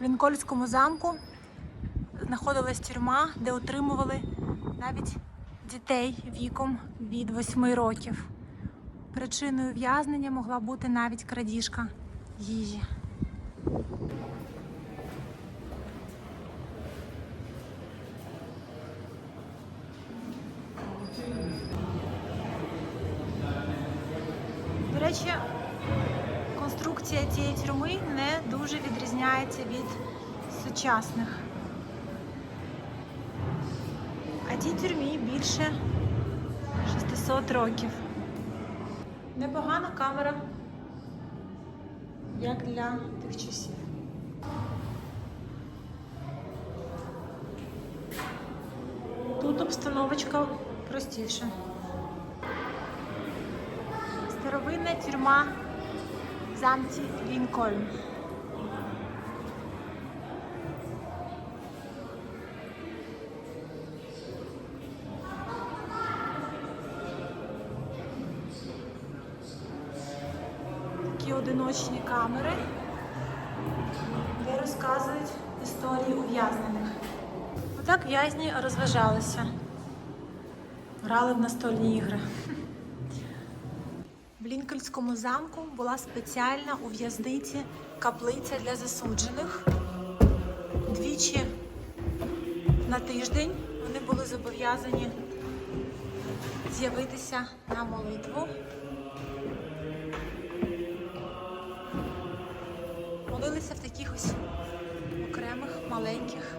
В Лінкольнському замку знаходилась тюрма, де утримували навіть дітей віком від 8 років. Причиною в'язнення могла бути навіть крадіжка їжі. До речі, конструкція цієї тюрми не дуже відрізняється від сучасних. А тій тюрмі більше 600 років. Непогана камера, як для тих часів. Тут обстановочка простіша. Старовинна тюрма в замці Лінкольн. Такі одиночні камери, де розказують історії ув'язнених. Отак в'язні розважалися. Грали в настольні ігри. В Лінкольнському замку була спеціальна у в'язниці каплиця для засуджених. Двічі на тиждень вони були зобов'язані з'явитися на молитву. Молилися в таких ось окремих маленьких